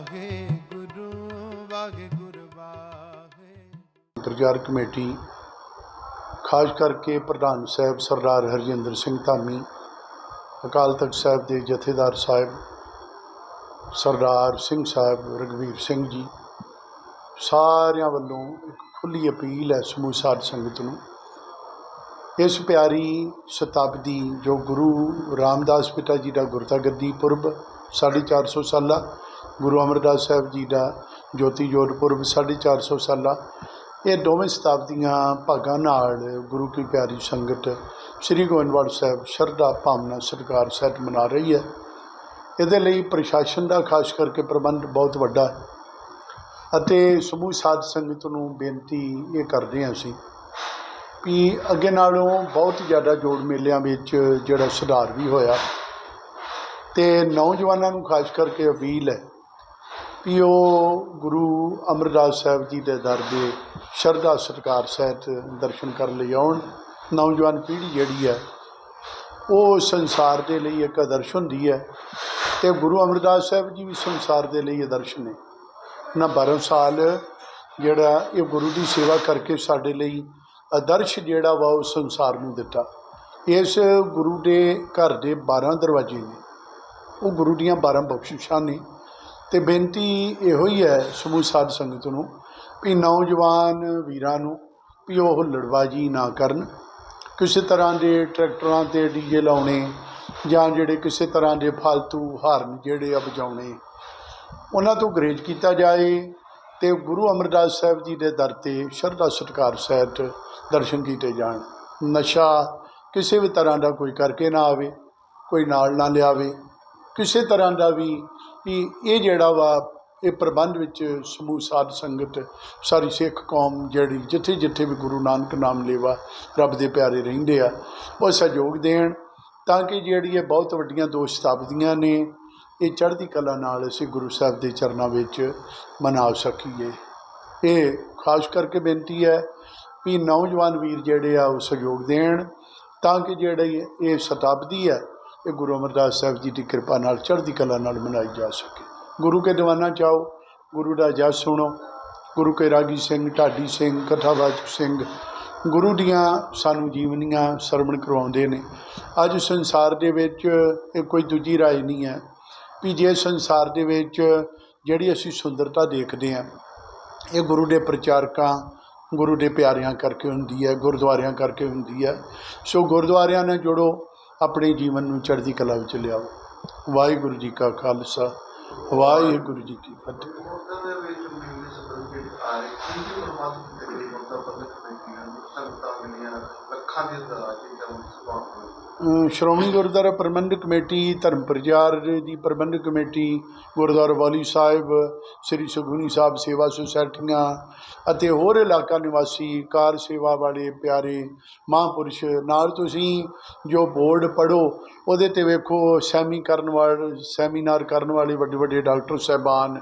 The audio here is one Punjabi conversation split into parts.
ਵਾਹਿਗੁਰੂ ਵਾਹਿਗੁਰੂ ਪ੍ਰਚਾਰ ਕਮੇਟੀ, ਖਾਸ ਕਰਕੇ ਪ੍ਰਧਾਨ ਸਾਹਿਬ ਸਰਦਾਰ ਹਰਜਿੰਦਰ ਸਿੰਘ ਧਾਮੀ, ਅਕਾਲ ਤਖਤ ਸਾਹਿਬ ਦੇ ਜਥੇਦਾਰ ਸਾਹਿਬ, ਸਰਦਾਰ ਸਿੰਘ ਸਾਹਿਬ ਰਗਵੀਰ ਸਿੰਘ ਜੀ, ਸਾਰਿਆਂ ਵੱਲੋਂ ਇੱਕ ਖੁੱਲੀ ਅਪੀਲ ਹੈ ਸਮੂਹ ਸਾਧ ਸੰਗਤ ਨੂੰ। ਇਸ ਪਿਆਰੀ ਸ਼ਤਾਬਦੀ ਜੋ ਗੁਰੂ ਰਾਮਦਾਸ ਪਿਤਾ ਜੀ ਦਾ ਗੁਰਤਾ ਗੱਦੀ ਪੁਰਬ 450 ਸਾਲਾ ਗੁਰੂ ਅਮਰਦਾਸ ਸਾਹਿਬ ਜੀ ਦਾ ਜੋਤੀ ਜੋਤ ਪੁਰਬ 450 ਸਾਲਾ। ਇਹ ਦੋਵੇਂ ਸ਼ਤਾਬਦੀਆਂ ਭਾਗਾਂ ਨਾਲ ਗੁਰੂ ਕੀ ਪਿਆਰੀ ਸੰਗਤ ਸ੍ਰੀ ਗੋਬਿੰਦਵਾਲ ਸਾਹਿਬ ਸ਼ਰਧਾ ਭਾਵਨਾ ਸਤਿਕਾਰ ਸਹਿਤ ਮਨਾ ਰਹੀ ਹੈ। ਇਹਦੇ ਲਈ ਪ੍ਰਸ਼ਾਸਨ ਦਾ ਖਾਸ ਕਰਕੇ ਪ੍ਰਬੰਧ ਬਹੁਤ ਵੱਡਾ ਹੈ ਅਤੇ ਸਮੂਹ ਸਾਧ ਸੰਗਤ ਨੂੰ ਬੇਨਤੀ ਇਹ ਕਰਦੇ ਹਾਂ ਅਸੀਂ ਵੀ ਅੱਗੇ ਨਾਲੋਂ ਬਹੁਤ ਜ਼ਿਆਦਾ ਜੋੜ ਮੇਲਿਆਂ ਵਿੱਚ ਜਿਹੜਾ ਸੁਧਾਰ ਵੀ ਹੋਇਆ ਤੇ ਨੌਜਵਾਨਾਂ ਨੂੰ ਖਾਸ ਕਰਕੇ ਅਪੀਲ ਹੈ ਵੀ ਉਹ ਗੁਰੂ ਅਮਰਦਾਸ ਸਾਹਿਬ ਜੀ ਦੇ ਦਰ ਦੇ ਸ਼ਰਧਾ ਸਤਿਕਾਰ ਸਹਿਤ ਦਰਸ਼ਨ ਕਰਨ ਲਈ ਆਉਣ। ਨੌਜਵਾਨ ਪੀੜ੍ਹੀ ਜਿਹੜੀ ਹੈ, ਉਹ ਸੰਸਾਰ ਦੇ ਲਈ ਇੱਕ ਆਦਰਸ਼ ਹੁੰਦੀ ਹੈ ਤੇ ਗੁਰੂ ਅਮਰਦਾਸ ਸਾਹਿਬ ਜੀ ਵੀ ਸੰਸਾਰ ਦੇ ਲਈ ਆਦਰਸ਼ ਨੇ। ਨਾ 12 ਸਾਲ ਜਿਹੜਾ ਇਹ ਗੁਰੂ ਦੀ ਸੇਵਾ ਕਰਕੇ ਸਾਡੇ ਲਈ ਆਦਰਸ਼ ਜਿਹੜਾ ਵਾ ਉਹ ਸੰਸਾਰ ਨੂੰ ਦਿੱਤਾ। ਇਸ ਗੁਰੂ ਦੇ ਘਰ ਦੇ 12 ਦਰਵਾਜ਼ੇ ਨੇ। ਉਹ ਗੁਰੂ ਦੀਆਂ 12 ਬਖਸ਼ਿਸ਼ਾਂ ਨੇ। ਤੇ ਬੇਨਤੀ ਇਹੋ ਹੀ ਹੈ ਸਮੂਹ ਸਾਧ ਸੰਗਤ ਨੂੰ ਵੀ ਨੌਜਵਾਨ ਵੀਰਾਂ ਨੂੰ ਵੀ ਉਹ ਹੁੱਲੜਬਾਜੀ ਨਾ ਕਰਨ। ਕਿਸੇ ਤਰ੍ਹਾਂ ਦੇ ਟਰੈਕਟਰਾਂ ਤੇ ਡੀਜੇ ਲਾਉਣੇ ਜਾਂ ਜਿਹੜੇ ਕਿਸੇ ਤਰ੍ਹਾਂ ਦੇ ਫालतू ਹਾਰਨ ਜਿਹੜੇ ਆ ਵਜਾਉਣੇ ਉਹਨਾਂ ਤੋਂ ਗਰੇਜ ਕੀਤਾ ਜਾਏ ਤੇ ਗੁਰੂ ਅਮਰਦਾਸ ਸਾਹਿਬ ਜੀ ਦੇ ਦਰ ਤੇ ਸ਼ਰਧਾ ਸਤਿਕਾਰ ਸਹਿਤ ਦਰਸ਼ਨ ਕੀਤੇ ਜਾਣ। ਨਸ਼ਾ ਕਿਸੇ ਵੀ ਤਰ੍ਹਾਂ ਦਾ ਕੋਈ ਕਰਕੇ ਨਾ ਆਵੇ, ਕੋਈ ਨਾਲ ਨਾ ਲਿਆਵੇ, ਕਿਸੇ ਤਰ੍ਹਾਂ ਦਾ ਵੀ ਵੀ ਇਹ ਜਿਹੜਾ ਵਾ, ਇਹ ਪ੍ਰਬੰਧ ਵਿੱਚ ਸਮੂਹ ਸਾਧ ਸੰਗਤ, ਸਾਰੀ ਸਿੱਖ ਕੌਮ ਜਿਹੜੀ ਜਿੱਥੇ ਜਿੱਥੇ ਵੀ ਗੁਰੂ ਨਾਨਕ ਨਾਮ ਲੇਵਾ ਰੱਬ ਦੇ ਪਿਆਰੇ ਰਹਿੰਦੇ ਆ, ਉਹ ਸਹਿਯੋਗ ਦੇਣ, ਤਾਂ ਕਿ ਜਿਹੜੀ ਇਹ ਬਹੁਤ ਵੱਡੀਆਂ ਦੋ ਸ਼ਤਾਬਦੀਆਂ ਨੇ, ਇਹ ਚੜ੍ਹਦੀ ਕਲਾ ਨਾਲ ਅਸੀਂ ਗੁਰੂ ਸਾਹਿਬ ਦੇ ਚਰਨਾਂ ਵਿੱਚ ਮਨਾ ਸਕੀਏ। ਇਹ ਖਾਸ ਕਰਕੇ ਬੇਨਤੀ ਹੈ ਵੀ ਨੌਜਵਾਨ ਵੀਰ ਜਿਹੜੇ ਆ, ਉਹ ਸਹਿਯੋਗ ਦੇਣ, ਤਾਂ ਕਿ ਜਿਹੜੀ ਇਹ ਸ਼ਤਾਬਦੀ ਹੈ ਇਹ ਗੁਰੂ ਅਮਰਦਾਸ ਸਾਹਿਬ ਜੀ ਦੀ ਕਿਰਪਾ ਨਾਲ ਚੜ੍ਹਦੀ ਕਲਾ ਨਾਲ ਮਨਾਈ ਜਾ ਸਕੇ। ਗੁਰੂ ਕੇ ਦੀਵਾਨਾ ਚਾਓ ਗੁਰੂ ਦਾ ਜਸ ਸੁਣੋ, ਗੁਰੂ ਕੇ ਰਾਗੀ ਸਿੰਘ, ਢਾਡੀ ਸਿੰਘ, ਕਥਾਵਾਚਕ ਸਿੰਘ, ਗੁਰੂ ਦੀਆਂ ਸਾਨੂੰ ਜੀਵਨੀਆਂ ਸਰਵਣ ਕਰਵਾਉਂਦੇ ਨੇ। ਅੱਜ ਸੰਸਾਰ ਦੇ ਵਿੱਚ ਇਹ ਕੋਈ ਦੂਜੀ ਰਾਏ ਨਹੀਂ ਹੈ ਵੀ ਜੇ ਸੰਸਾਰ ਦੇ ਵਿੱਚ ਜਿਹੜੀ ਅਸੀਂ ਸੁੰਦਰਤਾ ਦੇਖਦੇ ਹਾਂ, ਇਹ ਗੁਰੂ ਦੇ ਪ੍ਰਚਾਰਕਾਂ, ਗੁਰੂ ਦੇ ਪਿਆਰਿਆਂ ਕਰਕੇ ਹੁੰਦੀ ਹੈ, ਗੁਰਦੁਆਰਿਆਂ ਕਰਕੇ ਹੁੰਦੀ ਹੈ। ਸੋ ਗੁਰਦੁਆਰਿਆਂ ਨਾਲ ਜੁੜੋ ਆਪਣੇ ਜੀਵਨ ਨੂੰ ਚੜ੍ਹਦੀ ਕਲਾ ਵਿੱਚ ਲਿਆਓ। ਵਾਹਿਗੁਰੂ ਜੀ ਕਾ ਖਾਲਸਾ, ਵਾਹਿਗੁਰੂ ਜੀ ਕੀ ਫਤਿਹ। ਲੱਖਾਂ ਦੀ ਦਾਤ ਦੀ ਜਮ੍ਹਾਂ ਸੁਭਾਅ ਸ਼੍ਰੋਮਣੀ ਗੁਰਦੁਆਰਾ ਪ੍ਰਬੰਧਕ ਕਮੇਟੀ ਧਰਮ ਪ੍ਰਚਾਰ ਦੀ ਪ੍ਰਬੰਧਕ ਕਮੇਟੀ, ਗੁਰਦੁਆਰਾ ਵਾਲੀ ਸਾਹਿਬ, ਸ੍ਰੀ ਸੁਖਮਨੀ ਸਾਹਿਬ ਸੇਵਾ ਸੁਸਾਇਟੀਆਂ ਅਤੇ ਹੋਰ ਇਲਾਕਾ ਨਿਵਾਸੀ ਕਾਰ ਸੇਵਾ ਵਾਲੇ ਪਿਆਰੇ ਮਹਾਂਪੁਰਸ਼, ਨਾਲ ਤੁਸੀਂ ਜੋ ਬੋਰਡ ਪੜੋ ਉਹਦੇ ਤੇ ਵੇਖੋ ਸੈਮੀ ਕਰਨ ਵਾਲੇ, ਸੈਮੀਨਾਰ ਕਰਨ ਵਾਲੇ ਵੱਡੇ ਵੱਡੇ ਡਾਕਟਰ ਸਾਹਿਬਾਨ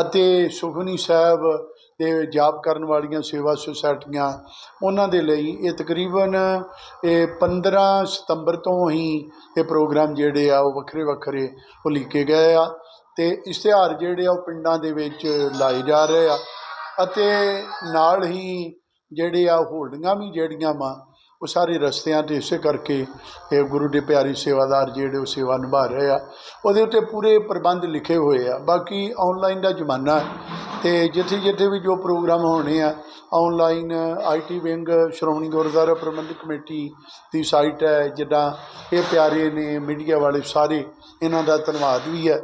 ਅਤੇ ਸੁਖਮਨੀ ਸਾਹਿਬ ਦੇ ਜਾਪ ਕਰਨ ਵਾਲੀਆਂ ਸੇਵਾ ਸੁਸਾਇਟੀਆਂ, ਉਹਨਾਂ ਦੇ ਲਈ ਇਹ ਤਕਰੀਬਨ ਇਹ 15 ਸਤੰਬਰ ਤੋਂ ਹੀ ਇਹ ਪ੍ਰੋਗਰਾਮ ਜਿਹੜੇ ਆ, ਉਹ ਵੱਖਰੇ ਵੱਖਰੇ ਉਲੀਕੇ ਗਏ ਆ ਤੇ ਇਸ਼ਤਿਹਾਰ ਜਿਹੜੇ ਆ, ਉਹ ਪਿੰਡਾਂ ਦੇ ਵਿੱਚ ਲਾਏ ਜਾ ਰਹੇ ਆ ਅਤੇ ਨਾਲ ਹੀ ਜਿਹੜੇ ਆ ਹੋਲਡਿੰਗਾਂ ਵੀ ਜਿਹੜੀਆਂ ਵਾ ਉਹ ਸਾਰੇ ਰਸਤਿਆਂ ਤੇ ਇਸੇ ਕਰਕੇ ਇਹ ਗੁਰੂ ਦੇ ਪਿਆਰੀ ਸੇਵਾਦਾਰ ਜਿਹੜੇ ਉਹ ਸੇਵਾ ਨਿਭਾ ਰਹੇ ਆ, ਉਹਦੇ ਉੱਤੇ ਪੂਰੇ ਪ੍ਰਬੰਧ ਲਿਖੇ ਹੋਏ ਆ। ਬਾਕੀ ਆਨਲਾਈਨ ਦਾ ਜ਼ਮਾਨਾ ਹੈ ਤੇ ਜਿੱਥੇ ਜਿੱਥੇ ਵੀ ਜੋ ਪ੍ਰੋਗਰਾਮ ਹੋਣੇ ਆ online IT wing, Shiromani Gurdwara Prabandhak committee the site ਹੈ, ਜਿੱਦਾਂ ਇਹ ਪਿਆਰੇ ਨੇ ਮੀਡੀਆ ਵਾਲੇ ਸਾਰੇ, ਇਹਨਾਂ ਦਾ ਧੰਨਵਾਦ ਵੀ ਹੈ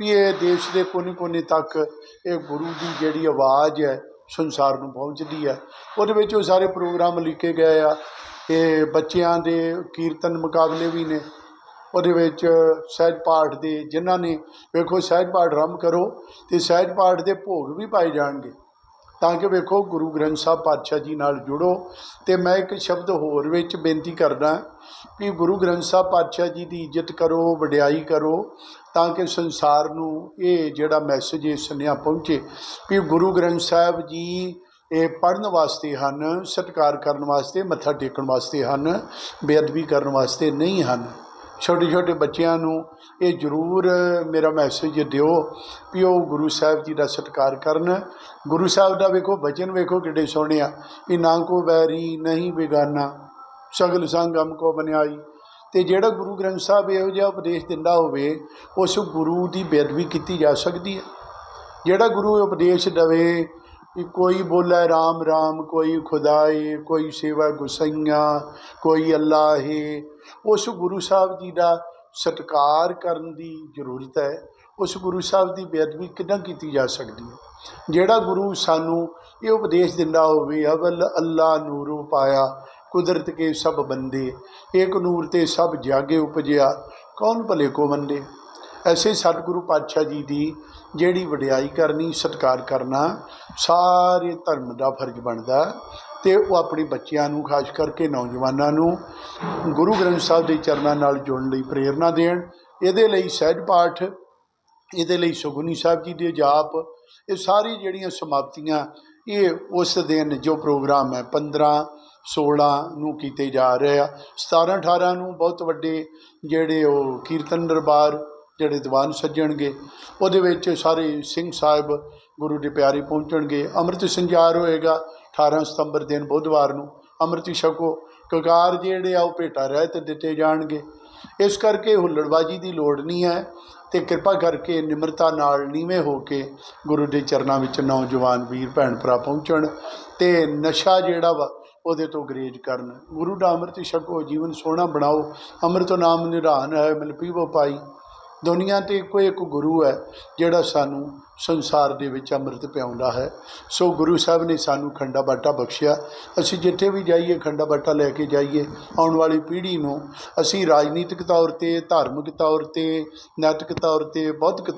ਵੀ ਇਹ ਦੇਸ਼ ਦੇ ਕੋਨੇ-ਕੋਨੇ ਤੱਕ ਇਹ ਗੁਰੂ ਦੀ ਜਿਹੜੀ ਆਵਾਜ਼ ਹੈ, ਸੰਸਾਰ ਨੂੰ ਪਹੁੰਚਦੀ ਹੈ। ਉਹਦੇ ਵਿੱਚ ਉਹ ਸਾਰੇ ਪ੍ਰੋਗਰਾਮ ਲਿਖੇ ਗਏ ਆ ਇਹ ਬੱਚਿਆਂ ਦੇ ਕੀਰਤਨ ਮੁਕਾਬਲੇ ਵੀ ਨੇ। ਉਹਦੇ ਵਿੱਚ ਸਹਿਜ ਪਾਠ ਦੇ ਜਿਨ੍ਹਾਂ ਨੇ, ਵੇਖੋ ਸਹਿਜ ਪਾਠ ਆਰੰਭ ਕਰੋ ਅਤੇ ਸਹਿਜ ਪਾਠ ਦੇ ਭੋਗ ਵੀ ਪਾਏ ਜਾਣਗੇ। ਤਾਂ ਕਿ ਵੇਖੋ ਗੁਰੂ ਗ੍ਰੰਥ ਸਾਹਿਬ ਪਾਤਸ਼ਾਹ ਜੀ ਨਾਲ ਜੁੜੋ। ਤੇ ਮੈਂ ਇੱਕ ਸ਼ਬਦ ਹੋਰ ਵਿੱਚ ਬੇਨਤੀ ਕਰਦਾ ਕਿ ਗੁਰੂ ਗ੍ਰੰਥ ਸਾਹਿਬ ਪਾਤਸ਼ਾਹ ਜੀ ਦੀ ਇੱਜ਼ਤ ਕਰੋ, ਵਡਿਆਈ ਕਰੋ, ਤਾਂ ਕਿ ਸੰਸਾਰ ਨੂੰ ਇਹ ਜਿਹੜਾ ਮੈਸੇਜ ਇਹ ਸੁਨੇਹਾ ਪਹੁੰਚੇ ਵੀ ਗੁਰੂ ਗ੍ਰੰਥ ਸਾਹਿਬ ਜੀ ਇਹ ਪੜ੍ਹਨ ਵਾਸਤੇ ਹਨ, ਸਤਿਕਾਰ ਕਰਨ ਵਾਸਤੇ, ਮੱਥਾ ਟੇਕਣ ਵਾਸਤੇ ਹਨ, ਬੇਅਦਬੀ ਕਰਨ ਵਾਸਤੇ ਨਹੀਂ ਹਨ। ਛੋਟੇ ਛੋਟੇ ਬੱਚਿਆਂ ਨੂੰ ਇਹ ਜ਼ਰੂਰ ਮੇਰਾ ਮੈਸੇਜ ਦਿਓ ਵੀ ਉਹ ਗੁਰੂ ਸਾਹਿਬ ਜੀ ਦਾ ਸਤਿਕਾਰ ਕਰਨ। ਗੁਰੂ ਸਾਹਿਬ ਦਾ ਵੇਖੋ, ਬਚਨ ਵੇਖੋ ਕਿੱਡੇ ਸੋਹਣੇ ਆ। ਵੀ ਨਾ ਕੋ ਵੈਰੀ ਨਹੀਂ ਬੇਗਾਨਾ। ਸਗਲ ਸੰਗਮ ਕੋ ਬਨਿਆਈ ਤੇ ਜਿਹੜਾ ਗੁਰੂ ਗ੍ਰੰਥ ਸਾਹਿਬ ਇਹੋ ਜਿਹਾ ਉਪਦੇਸ਼ ਦਿੰਦਾ ਹੋਵੇ, ਉਸ ਗੁਰੂ ਦੀ ਬੇਅਦਬੀ ਕੀਤੀ ਜਾ ਸਕਦੀ ਹੈ। ਜਿਹੜਾ ਗੁਰੂ ਉਪਦੇਸ਼ ਦਵੇ ਕਿ ਕੋਈ ਬੋਲੇ ਰਾਮ ਰਾਮ, ਕੋਈ ਖੁਦਾਏ ਕੋਈ ਸੇਵਾ ਗੁਸਈਆਂ, ਕੋਈ ਅੱਲਾ ਹੈ ਉਸ ਗੁਰੂ ਸਾਹਿਬ ਜੀ ਦਾ ਸਤਿਕਾਰ ਕਰਨ ਦੀ ਜ਼ਰੂਰਤ ਹੈ। ਉਸ ਗੁਰੂ ਸਾਹਿਬ ਦੀ ਬੇਅਦਬੀ ਕਿੱਦਾਂ ਕੀਤੀ ਜਾ ਸਕਦੀ ਹੈ? ਜਿਹੜਾ ਗੁਰੂ ਸਾਨੂੰ ਇਹ ਉਪਦੇਸ਼ ਦਿੰਦਾ ਹੋਵੇ ਅਵਲ ਅੱਲਾ ਨੂਰੂ ਪਾਇਆ, ਕੁਦਰਤ ਕੇ ਸਭ ਬੰਦੇ, ਏਕ ਨੂਰ ਤੇ ਸਭ ਜਾਗੇ ਉਪਜਿਆ, ਕੌਣ ਭਲੇ ਕੋ ਮੰਦੇ? ਐਸੇ ਸਤਿਗੁਰੂ ਪਾਤਸ਼ਾਹ ਜੀ ਦੀ ਜਿਹੜੀ ਵਡਿਆਈ ਕਰਨੀ, ਸਤਿਕਾਰ ਕਰਨਾ, ਸਾਰੇ ਧਰਮ ਦਾ ਫਰਜ਼ ਬਣਦਾ ਤੇ ਉਹ ਆਪਣੇ ਬੱਚਿਆਂ ਨੂੰ, ਖਾਸ ਕਰਕੇ ਨੌਜਵਾਨਾਂ ਨੂੰ ਗੁਰੂ ਗ੍ਰੰਥ ਸਾਹਿਬ ਦੇ ਚਰਨਾਂ ਨਾਲ ਜੁੜਨ ਲਈ ਪ੍ਰੇਰਣਾ ਦੇਣ। ਇਹਦੇ ਲਈ ਸਹਿਜ ਪਾਠ, ਇਹਦੇ ਲਈ ਸੁਗੁਨੀ ਸਾਹਿਬ ਜੀ ਦੇ ਜਾਪ, ਇਹ ਸਾਰੀ ਜਿਹੜੀਆਂ ਸਮਾਪਤੀਆਂ, ਇਹ ਉਸ ਦਿਨ ਜੋ ਪ੍ਰੋਗਰਾਮ ਹੈ 15 16 ਨੂੰ ਕੀਤੇ ਜਾ ਰਹੇ ਆ। 17 18 ਨੂੰ ਬਹੁਤ ਵੱਡੇ ਜਿਹੜੇ ਉਹ ਕੀਰਤਨ ਦਰਬਾਰ ਜਿਹੜੇ ਦੀਵਾਨ ਸੱਜਣਗੇ, ਉਹਦੇ ਵਿੱਚ ਸਾਰੇ ਸਿੰਘ ਸਾਹਿਬ ਗੁਰੂ ਦੇ ਪਿਆਰੇ ਪਹੁੰਚਣਗੇ। ਅੰਮ੍ਰਿਤ ਸੰਚਾਰ ਹੋਏਗਾ 18 ਸਤੰਬਰ ਦਿਨ ਬੁੱਧਵਾਰ ਨੂੰ। ਅੰਮ੍ਰਿਤ ਛਕੋ, ਕਕਾਰ ਜਿਹੜੇ ਆ ਉਹ ਭੇਟਾ ਰਹਿਤ ਦਿੱਤੇ ਜਾਣਗੇ। ਇਸ ਕਰਕੇ ਹੁੱਲੜਬਾਜੀ ਦੀ ਲੋੜ ਨਹੀਂ ਹੈ ਤੇ ਕਿਰਪਾ ਕਰਕੇ ਨਿਮਰਤਾ ਨਾਲ ਨੀਵੇਂ ਹੋ ਕੇ ਗੁਰੂ ਦੇ ਚਰਨਾਂ ਵਿੱਚ ਨੌਜਵਾਨ ਵੀਰ, ਭੈਣ ਭਰਾ ਪਹੁੰਚਣ ਤੇ ਨਸ਼ਾ ਜਿਹੜਾ ਵਾ ਉਹਦੇ ਤੋਂ ਗਰੇਜ ਕਰਨ। ਗੁਰੂ ਦਾ ਅੰਮ੍ਰਿਤ ਛਕੋ, ਜੀਵਨ ਸੋਹਣਾ ਬਣਾਓ। ਅੰਮ੍ਰਿਤ ਨਾਮ ਨਿਧਾਨ ਹੈ, ਮਿਲ ਪੀਵੋ ਪਾਈ। ਦੁਨੀਆ ਤੇ ਇੱਕੋ ਇੱਕ ਗੁਰੂ ਹੈ, ਜਿਹੜਾ ਸਾਨੂੰ ਸੰਸਾਰ ਦੇ ਵਿੱਚ ਅੰਮ੍ਰਿਤ ਪਿਆਉਂਦਾ ਹੈ। ਸੋ ਗੁਰੂ ਸਾਹਿਬ ਨੇ ਸਾਨੂੰ ਖੰਡਾ ਬਾਟਾ ਬਖਸ਼ਿਆ। ਅਸੀਂ ਜਿੱਥੇ ਵੀ ਜਾਈਏ, ਖੰਡਾ ਬਾਟਾ ਲੈ ਕੇ ਜਾਈਏ। ਆਉਣ ਵਾਲੀ ਪੀੜ੍ਹੀ ਨੂੰ ਅਸੀਂ ਰਾਜਨੀਤਿਕ ਤੌਰ ਤੇ, ਧਾਰਮਿਕ ਤੌਰ ਤੇ, ਨੈਤਿਕ ਤੌਰ ਤੇ, ਬੌਧਿਕ